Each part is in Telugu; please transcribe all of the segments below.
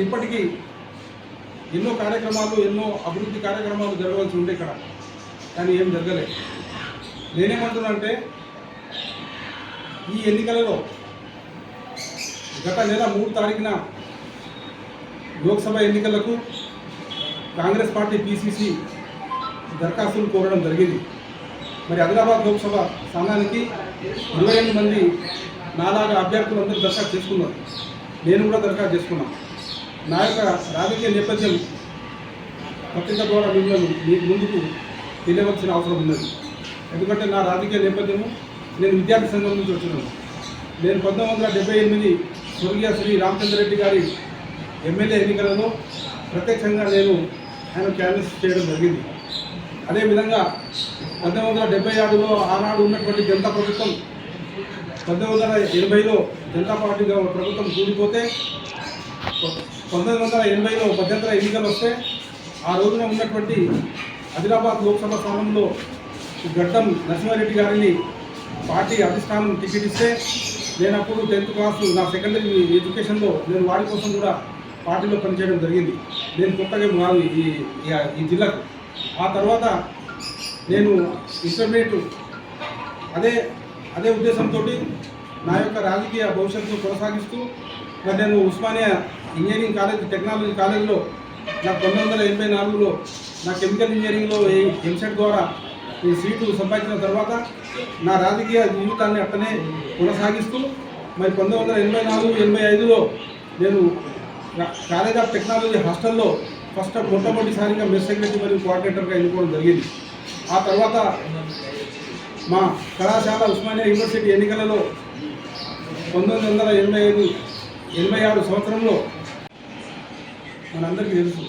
మరి ఇప్పటికీ ఎన్నో కార్యక్రమాలు ఎన్నో అభివృద్ధి కార్యక్రమాలు జరగవలసి ఉండే ఇక్కడ. కానీ ఏం జరగలేదు. నేనేమంటున్నా అంటే ఈ ఎన్నికలలో గత నెల మూడు తారీఖున లోక్సభ ఎన్నికలకు కాంగ్రెస్ పార్టీ పీసీసీ దరఖాస్తులు కోరడం జరిగింది. మరి ఆదిలాబాద్ లోక్సభ స్థానానికి ఇరవై ఎనిమిది మంది నాలాగా అభ్యర్థులు అందరూ దరఖాస్తు చేసుకున్నారు. నేను కూడా దరఖాస్తు చేసుకున్నాను. నా యొక్క రాజకీయ నేపథ్యం పత్రిక ద్వారా మిమ్మల్ని మీ ముందుకు తెలియవలసిన అవసరం ఉన్నది. ఎందుకంటే నా రాజకీయ నేపథ్యము నేను విద్యార్థి సంఘం నుంచి వచ్చినాను. నేను పంతొమ్మిది వందల డెబ్బై ఎనిమిది స్వర్గీయ శ్రీ రామచంద్రరెడ్డి గారి ఎమ్మెల్యే ఎన్నికలలో ప్రత్యక్షంగా నేను ఆయన క్యాన్వస్ చేయడం జరిగింది. అదేవిధంగా పంతొమ్మిది వందల డెబ్బై ఆరులో ఆనాడు ఉన్నటువంటి జనతా ప్రభుత్వం పంతొమ్మిది వందల ఎనభైలో జనతా పార్టీ ప్రభుత్వం కూలిపోతే పంతొమ్మిది వందల ఎనభైలో మధ్యంతర ఎన్నికలు వస్తే ఆ రోజున ఉన్నటువంటి ఆదిలాబాద్ లోక్సభ స్థానంలో గడ్డం నరసింహారెడ్డి గారిని పార్టీ అధిష్టానం టికెట్ ఇస్తే నేను అప్పుడు టెన్త్ క్లాస్ నా సెకండరీ ఎడ్యుకేషన్లో నేను వారి కోసం కూడా పార్టీలో పనిచేయడం జరిగింది. నేను కొత్తగా కాదు ఈ ఈ- జిల్లాకు. ఆ తర్వాత నేను ఇంటర్మీడియట్ అదే అదే ఉద్దేశంతో నా యొక్క రాజకీయ భవిష్యత్తును కొనసాగిస్తూ మరి నేను ఉస్మానియా ఇంజనీరింగ్ కాలేజ్ టెక్నాలజీ కాలేజీలో నాకు పంతొమ్మిది వందల ఎనభై నాలుగులో నా కెమికల్ ఇంజనీరింగ్లో ఎంసెట్ ద్వారా ఈ సీటు సంపాదించిన తర్వాత నా రాజకీయ జీవితాన్ని అట్టనే కొనసాగిస్తూ మరి పంతొమ్మిది వందల ఎనభై నాలుగు ఎనభై ఐదులో నేను కాలేజ్ ఆఫ్ టెక్నాలజీ హాస్టల్లో ఫస్ట్ మొట్టమొదటిసారిగా మెస్ సెక్రటరీ మరియు కోఆర్డినేటర్గా ఎన్నుకోవడం జరిగింది. ఆ తర్వాత మా కళాశాల ఉస్మానియా యూనివర్సిటీ ఎన్నికలలో పంతొమ్మిది వందల ఎనభై ఐదు ఎనభై ఆరు సంవత్సరంలో మనందరికీ తెలుసు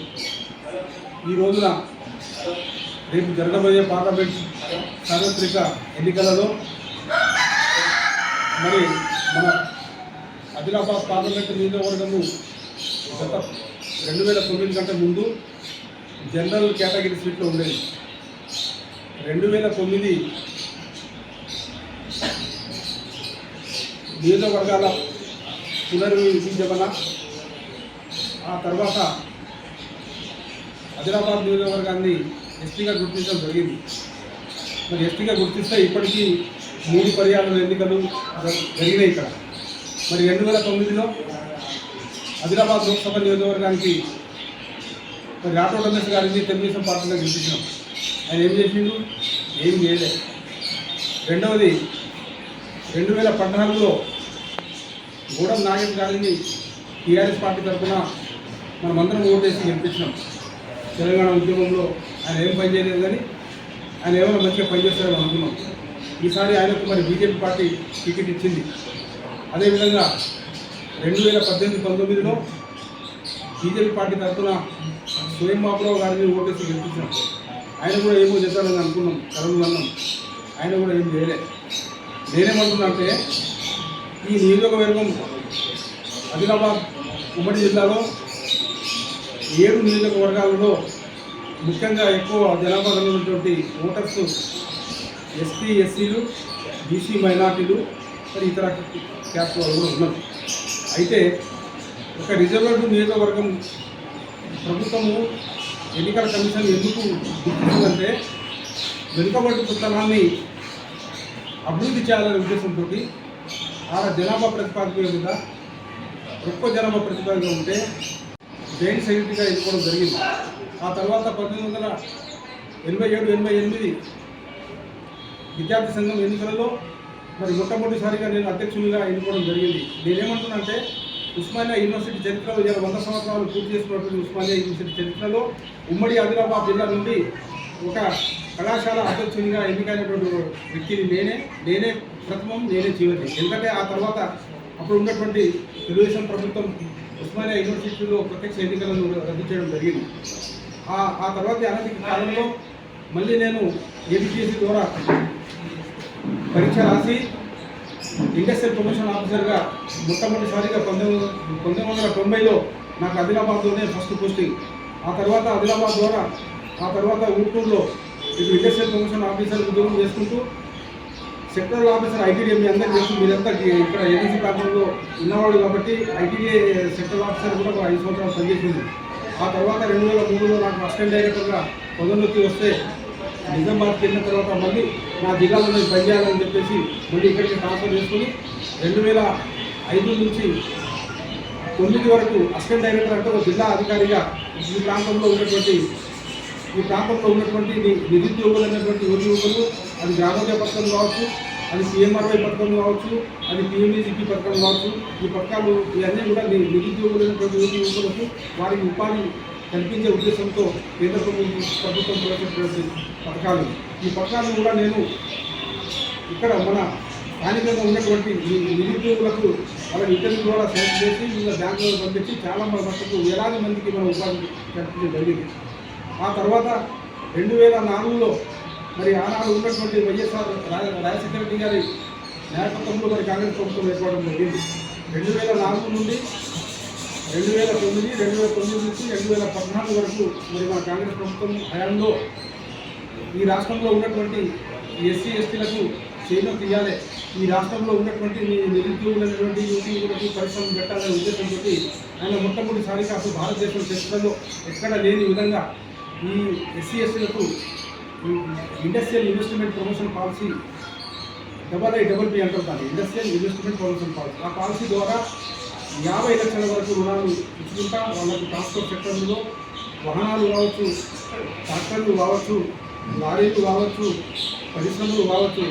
ఈ రోజున రేపు జరగబోయే పార్లమెంట్ సార్వత్రిక ఎన్నికలలో మరి మన ఆదిలాబాద్ పార్లమెంట్ నియోజకవర్గము గత రెండు వేల తొమ్మిది కంటే ముందు జనరల్ కేటగిరీ సీట్లో ఉండేది. రెండు వేల తొమ్మిది నియోజకవర్గాల పునర్విభజన ఆ తర్వాత ఆదిలాబాద్ నియోజకవర్గాన్ని ఎస్టీగా గుర్తించడం జరిగింది. మరి ఎస్టీగా గుర్తిస్తే ఇప్పటికీ మూడు పర్యాలు ఎన్నికలు జరిగినాయి ఇక్కడ. మరి రెండు వేల తొమ్మిదిలో ఆదిలాబాద్ లోక్సభ నియోజకవర్గానికి మరి రాఠోడ్ రమేష్ గారిని తెలుగుదేశం పార్టీలో గెలిపించినాం. ఆయన ఏం చేసిండు? ఏం చేయలేదు రెండవది రెండు వేల పద్నాలుగులో గూడెం నాగేష్ గారిని టీఆర్ఎస్ పార్టీ తరఫున మనమందరం ఓటేసి గెలిపించినాం. తెలంగాణ ఉద్యమంలో ఆయన ఏం పనిచేయలేదు కానీ ఆయన ఏమైనా మంచిగా పనిచేస్తారని అనుకున్నాం. ఈసారి ఆయనకు మరి బీజేపీ పార్టీ టికెట్ ఇచ్చింది. అదేవిధంగా రెండు వేల పద్దెనిమిది పంతొమ్మిదిలో బీజేపీ పార్టీ తరఫున స్వయం బాబురావు గారిని ఓటేసి గెలిపించాం ఆయన కూడా ఏమో చేశారని అనుకున్నాం. కరోనా అన్నాం. ఆయన కూడా ఏం చేయలే. నేనేమంటున్నా అంటే ఈ నియోజకవర్గం ఆదిలాబాద్ ఉమ్మడి జిల్లాలో ఏడు నియోజకవర్గాలలో ముఖ్యంగా ఎక్కువ జనాభా ఉన్నటువంటి ఓటర్స్ ఎస్టీ ఎస్సీలు బీసీ మైనార్టీలు మరి ఇతర క్యాస్ట్ వాళ్ళు కూడా ఉన్నారు. అయితే ఒక రిజర్వ్డ్ నియోజకవర్గం ప్రభుత్వము ఎన్నికల కమిషన్ ఎందుకు గుర్తించిందంటే వెనుకబడి పుస్తకాన్ని అభివృద్ధి చేయాలనే ఉద్దేశంతో ఆడ జనాభా ప్రతిపాదిక ఎక్కువ జనాభా ప్రతిపాదిక ఉంటే జైన్ సెక్రటరీగా ఎన్నుకోవడం జరిగింది. ఆ తర్వాత పంతొమ్మిది వందల ఎనభై ఏడు ఎనభై ఎనిమిది విద్యార్థి సంఘం ఎన్నికలలో మరి మొట్టమొదటిసారిగా నేను అధ్యక్షునిగా ఎన్నుకోవడం జరిగింది. నేనేమంటున్నానంటే ఉస్మానియా యూనివర్సిటీ చరిత్రలో ఇరవై వంద సంవత్సరాలు పూర్తి చేసుకున్నటువంటి ఉస్మానియా యూనివర్సిటీ చరిత్రలో ఉమ్మడి ఆదిలాబాద్ జిల్లా నుండి ఒక కళాశాల అధ్యక్షునిగా ఎన్నికైనటువంటి వ్యక్తిని నేనే నేనే ప్రథమం నేనే చివరి ఎందుకంటే ఆ తర్వాత అప్పుడు ఉన్నటువంటి తెలుగుదేశం ప్రభుత్వం ఉస్మానియా యూనివర్సిటీలో ప్రత్యక్ష ఎన్నికలను రద్దు చేయడం జరిగింది. ఆ ఆ తర్వాత అనంతకి కాలంలో మళ్ళీ నేను ఏబిపిఎస్సి ద్వారా పరీక్ష రాసి ఇండస్ట్రియల్ ప్రమోషన్ ఆఫీసర్గా మొట్టమొదటిసారిగా పంతొమ్మిది పంతొమ్మిది వందల తొంభైలో నాకు ఆదిలాబాద్లోనే ఫస్ట్ పోస్టింగ్. ఆ తర్వాత ఆదిలాబాద్ ద్వారా ఆ తర్వాత ఊటూరులో ఇప్పుడు ఇండస్ట్రియల్ ప్రమోషన్ ఆఫీసర్ ఉద్యోగం చేసుకుంటూ సెక్టరల్ ఆఫీసర్ ఐటీడీఏ మీ అందరికీ తెలుసు మీరంతా ఇక్కడ ఏజెన్సీ ప్రాంతంలో ఉన్నవాడు కాబట్టి ఐటీడీఏ సెక్టరల్ ఆఫీసర్ కూడా ఒక ఐదు సంవత్సరాలు పనిచేసింది ఆ తర్వాత రెండు వేల మూడులో నాకు అసిస్టెంట్ డైరెక్టర్గా పదోన్నతి వస్తే నిజామాబాద్కి వెళ్ళిన తర్వాత మళ్ళీ నా జిల్లాలో నేను పనిచేయాలని చెప్పేసి మళ్ళీ ఇక్కడికి ట్రాన్స్ఫర్ చేసుకుని రెండు వేల ఐదు నుంచి తొమ్మిది వరకు అసిస్టెంట్ డైరెక్టర్ అంటే ఒక జిల్లా అధికారిగా ఈ ప్రాంతంలో ఉన్నటువంటి ఈ ప్రాంతంలో ఉన్నటువంటి నిరుద్యోగులు అనేటువంటి యువతి యువకులు అది గ్రామోదయ పథకం కావచ్చు అది సీఎంఆర్వై పథకం కావచ్చు అది పిఎంఈజీపీ పథకం కావచ్చు ఈ పథకాలు ఇవన్నీ కూడా నిరుద్యోగులు అనేటువంటి యువతి యువకులకు వారికి ఉపాధి కల్పించే ఉద్దేశంతో కేంద్ర ప్రభుత్వం ప్రభుత్వం ప్రవేశించినటువంటి పథకాలు. ఈ పథకాలను కూడా నేను ఇక్కడ మన స్థానికంగా ఉన్నటువంటి నిరుద్యోగులకు వాళ్ళ ఇంటర్వ్యూ ద్వారా సెలెక్ట్ చేసి వీళ్ళ బ్యాంకులో పంపించి చాలా మంది మట్టుకు వేలాది మందికి మనం ఉపాధి కల్పించడం జరిగింది. ఆ తర్వాత రెండు వేల నాలుగులో మరి ఆనాడు ఉన్నటువంటి వైఎస్ఆర్ రాజశేఖర రెడ్డి గారి నాయకత్వంలో మరి కాంగ్రెస్ ప్రభుత్వం ఏర్పడడం జరిగింది. రెండు వేల నాలుగు నుండి రెండు వేల తొమ్మిది రెండు వేల తొమ్మిది నుంచి రెండు వేల పద్నాలుగు వరకు మరి మన కాంగ్రెస్ ప్రభుత్వం హయాంలో ఈ రాష్ట్రంలో ఉన్నటువంటి ఎస్సీ ఎస్టీలకు చేయడం తీయాలి. ఈ రాష్ట్రంలో ఉన్నటువంటి ని- నిరుద్యోగులైనటువంటి యువతీయులకు పరిశ్రమలు పెట్టాలనే ఉద్దేశంతో ఆయన మొట్టమొదటిసారిగా అసలు భారతదేశం చరిత్రలో ఎక్కడ లేని విధంగా ఈ ఎస్సీ ఎస్టీలకు industrial investment promotion policy double I double B అంటారు దాన్ని. ఇండస్ట్రియల్ ఇన్వెస్ట్మెంట్ ప్రమోషన్ పాలసీ ఆ పాలసీ ద్వారా యాభై లక్షల వరకు రుణాలు ఇచ్చుకుంటా వాళ్ళకి ట్రాన్స్పోర్ట్ సెక్టర్లో వాహనాలు కావచ్చు ట్రాక్టర్లు కావచ్చు లారీలు కావచ్చు పరిశ్రమలు కావచ్చు